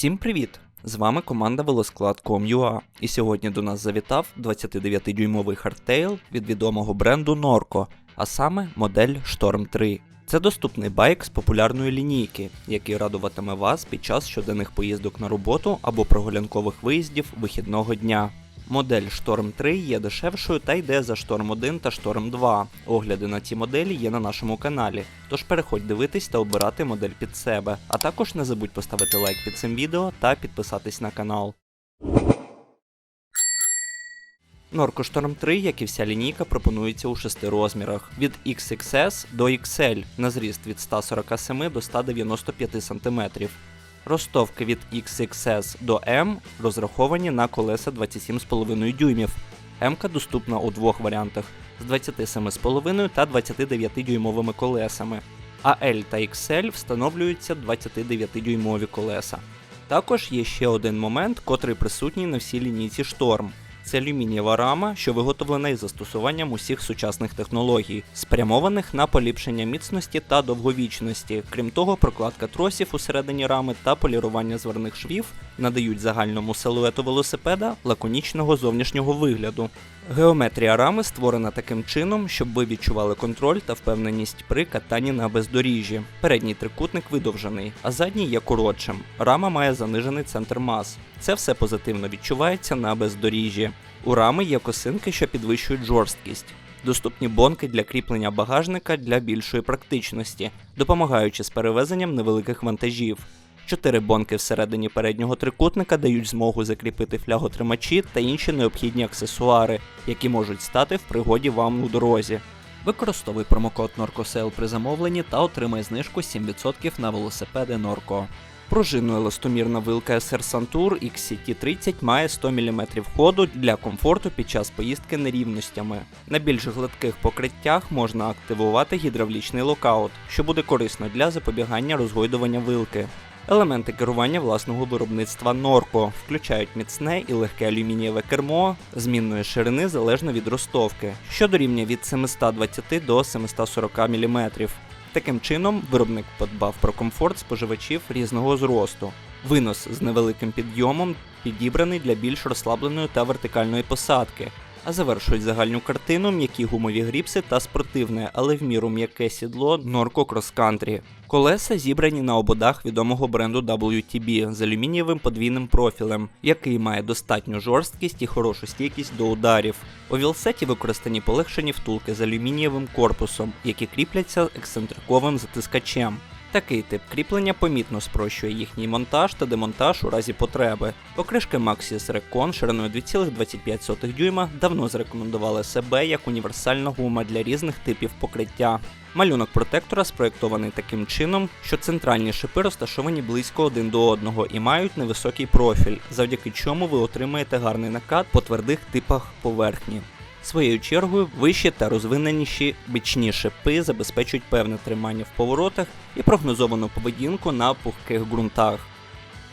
Всім привіт! З вами команда Велосклад.com.ua і сьогодні до нас завітав 29-дюймовий хардтейл від відомого бренду Norco, а саме модель Storm 3. Це доступний байк з популярної лінійки, який радуватиме вас під час щоденних поїздок на роботу або прогулянкових виїздів вихідного дня. Модель Storm 3 є дешевшою та йде за Storm 1 та Storm 2. Огляди на ці моделі є на нашому каналі. Тож переходь дивитись та обирати модель під себе. А також не забудь поставити лайк під цим відео та підписатись на канал. Norco Storm 3, як і вся лінійка, пропонується у шести розмірах від XXS до XL на зріст від 147 до 195 см. Ростовки від XXS до M розраховані на колеса 27,5 дюймів. м доступна у двох варіантах з 27,5 та 29 дюймовими колесами, а L та XL встановлюються 29-дюймові колеса. Також є ще один момент, котрий присутній на всій лінійці Storm. Це алюмінієва рама, що виготовлена із застосуванням усіх сучасних технологій, спрямованих на поліпшення міцності та довговічності. Крім того, прокладка тросів усередині рами та полірування зверних швів надають загальному силуету велосипеда лаконічного зовнішнього вигляду. Геометрія рами створена таким чином, щоб ви відчували контроль та впевненість при катанні на бездоріжжі. Передній трикутник видовжений, а задній є коротшим. Рама має занижений центр мас. Це все позитивно відчувається на бездоріжжі. У рами є косинки, що підвищують жорсткість. Доступні бонки для кріплення багажника для більшої практичності, допомагаючи з перевезенням невеликих вантажів. Чотири бонки всередині переднього трикутника дають змогу закріпити фляготримачі та інші необхідні аксесуари, які можуть стати в пригоді вам у дорозі. Використовуй промокод NORCOSALE при замовленні та отримай знижку 7% на велосипеди Norco. Пружинно еластомірна вилка SR Santur XCT30 має 100 мм ходу для комфорту під час поїздки нерівностями. На більш гладких покриттях можна активувати гідравлічний локаут, що буде корисно для запобігання розгойдування вилки. Елементи керування власного виробництва Norco включають міцне і легке алюмінієве кермо змінної ширини залежно від ростовки, що дорівнює від 720 до 740 мм. Таким чином, виробник подбав про комфорт споживачів різного зросту. Винос з невеликим підйомом підібраний для більш розслабленої та вертикальної посадки, а завершують загальну картину м'які гумові гріпси та спортивне, але в міру м'яке сідло Norco Cross Country. Колеса зібрані на ободах відомого бренду WTB з алюмінієвим подвійним профілем, який має достатню жорсткість і хорошу стійкість до ударів. У вілсеті використані полегшені втулки з алюмінієвим корпусом, які кріпляться ексцентриковим затискачем. Такий тип кріплення помітно спрощує їхній монтаж та демонтаж у разі потреби. Покришки Maxis Recon шириною 2,25 дюйма давно зарекомендували себе як універсальна гума для різних типів покриття. Малюнок протектора спроєктований таким чином, що центральні шипи розташовані близько один до одного і мають невисокий профіль, завдяки чому ви отримаєте гарний накат по твердих типах поверхні. Своєю чергою вищі та розвиненіші бичні шипи забезпечують певне тримання в поворотах і прогнозовану поведінку на пухких ґрунтах.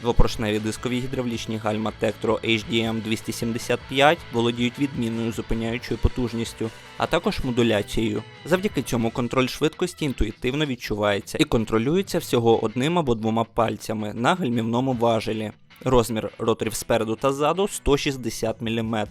Двопоршневі дискові гідравлічні гальма Tektro HDM 275 володіють відмінною зупиняючою потужністю, а також модуляцією. Завдяки цьому контроль швидкості інтуїтивно відчувається і контролюється всього одним або двома пальцями на гальмівному важелі. Розмір роторів спереду та ззаду 160 мм.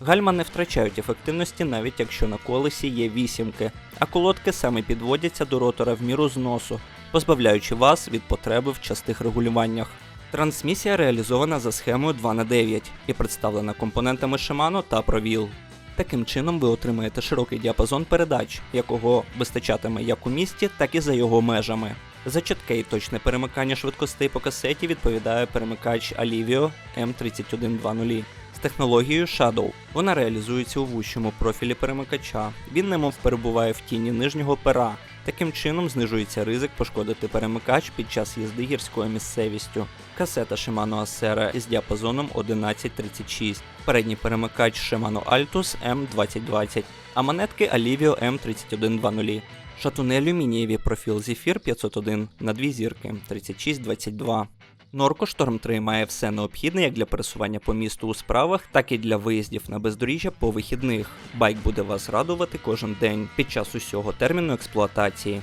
Гальма не втрачають ефективності, навіть якщо на колесі є вісімки, а колодки саме підводяться до ротора в міру зносу, позбавляючи вас від потреби в частих регулюваннях. Трансмісія реалізована за схемою 2х9 і представлена компонентами Shimano та ProWheel. Таким чином ви отримаєте широкий діапазон передач, якого вистачатиме як у місті, так і за його межами. За чітке і точне перемикання швидкостей по касеті відповідає перемикач Alivio M3120 з технологією Shadow. Вона реалізується у вущому профілі перемикача. Він немов перебуває в тіні нижнього пера. Таким чином знижується ризик пошкодити перемикач під час їзди гірською місцевістю. Касета Shimano Acera із діапазоном 1136, передній перемикач Shimano Altus M2020, а монетки Alivio M3120. Шатуни алюмінієві профіл Zephyr 501 на дві зірки 3622. Норко Шторм 3 має все необхідне як для пересування по місту у справах, так і для виїздів на бездоріжжя по вихідних. Байк буде вас радувати кожен день під час усього терміну експлуатації.